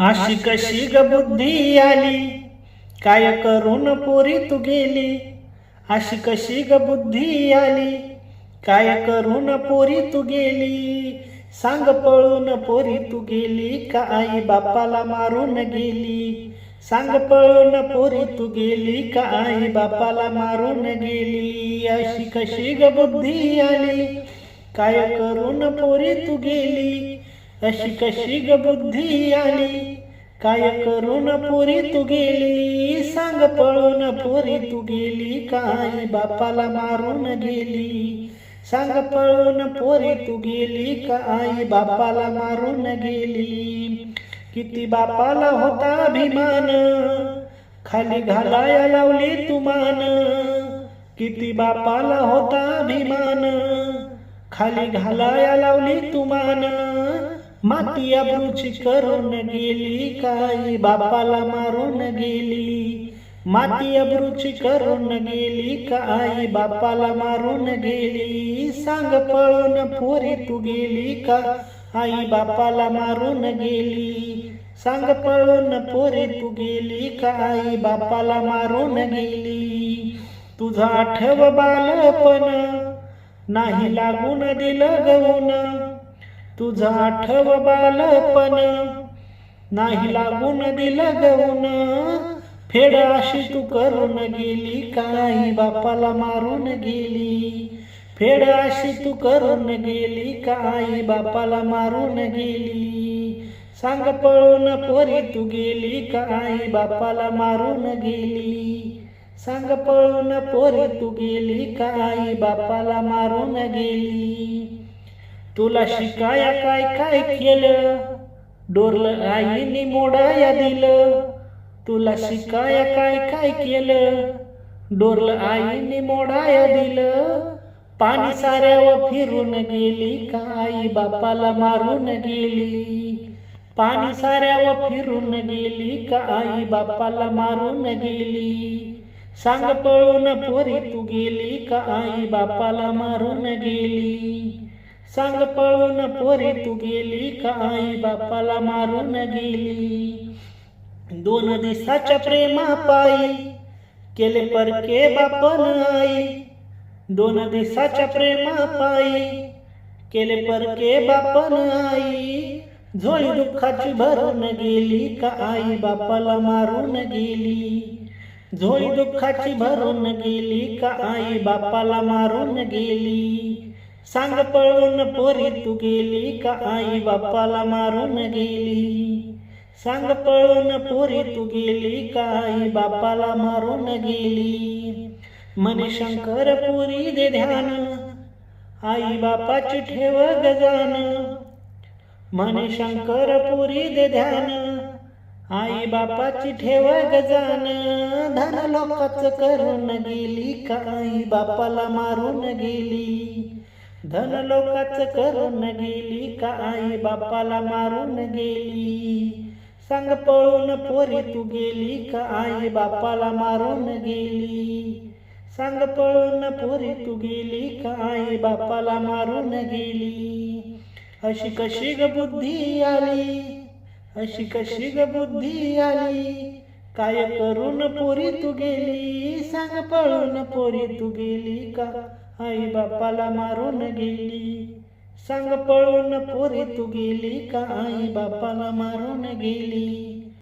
अशी कशी ग बुद्धी आली. काय करून पोरी तू गेली? अशी कशी ग बुद्धी आली. काय करून पोरी तू गेली? सांग पळून पोरी तू गेली का आई बापाला मारून गेली? सांग पळून पोरी तू गेली का आई बापाला मारून गेली? अशी कशी ग बुद्धी आली. काय करून पोरी तू गेली? अशी कशी ग बुद्धी आली? काय करून पोरी तू गेली? सांग पळून पोरी तू गेली काय? बापाला मारून गेली. सांग पळून पोरी तू गेली काय? बापाला मारून गेली. किती बापाला होता अभिमान. खाली घालाया लावली तुमान किती बापाला होता अभिमान. खाली घालाया लावली तुमान माती अब्रूची करून गेली काही बापाला मारून गेली. माती अब्रूची करून गेली काही बापाला मारून गेली. सांग पळून पोरी तू गेली का? आई बापाला मारून गेली. सांग पळून पोरी तू गेली का? आई बापाला मारून गेली. तुझा आठव बालपण नाही लागून दिलं गवून तुझा आठव बालपण. नाही लागून दिलं गवून फेड अशी तू करून गेली. काही बापाला मारून गेली. फेड अशी तू करून गेली. काही बापाला मारून गेली. सांग पळून पोरी तू गेली. काही बापाला मारून गेली. सांग पळून पोरी तू गेली काही बापाला मारून गेली. तुला शिकाया काय काय केलं? डोरलं आईने मोडाया दिलं. तुला शिकाया काय काय केलं? डोरलं आईने मोडाया दिलं. पाणी साऱ्यावर फिरून गेली काय? बापाला मारून गेली. पाणी साऱ्यावर फिरून गेली काय? बापाला मारून गेली. सांग पळून पोरी तू गेली का? आई बापाला मारून गेली. सांग पळून पोरी तू गेली का? आई बापाला मारून गेली. दोन दिवसाच्या प्रेमा पायी केले परके बापन आई. दोन दिवसाच्या प्रेमा पायी केले परके बापन आई. झोळी दुःखाची भरून गेली का? आई बापाला मारून गेली. झोळी दुःखाची भरून गेली का आई बापाला मारून गेली? सांग पळून पोरी तू गेली का आई बापाला मारून गेली? सांग पळून पोरी तू गेली का आई बापाला मारून गेली? मने शंकर पुरी दे ध्यान आई बापाची ठेव गजान. मने शंकर पुरी दे ध्यान. आई बापाची ठेव गजान धन लोकाच करून गेली का? आई बापाला मारून गेली. धन लोकाच करून गेली का? आई बापाला मारून गेली. सांग पळून पोरी तू गेली का? आई बापाला मारून गेली. सांग पळून पोरी तू गेली का? आई बापाला मारून गेली. अशी कशी ग बुद्धी आली? अशी कशी ग बुद्धी आली? काय करून पोरी तू गेली? सांग पळून पोरी तू गेली का? आई बापाला मारून गेली. सांग पळून पोरी तू गेली का? आई बापाला मारून गेली.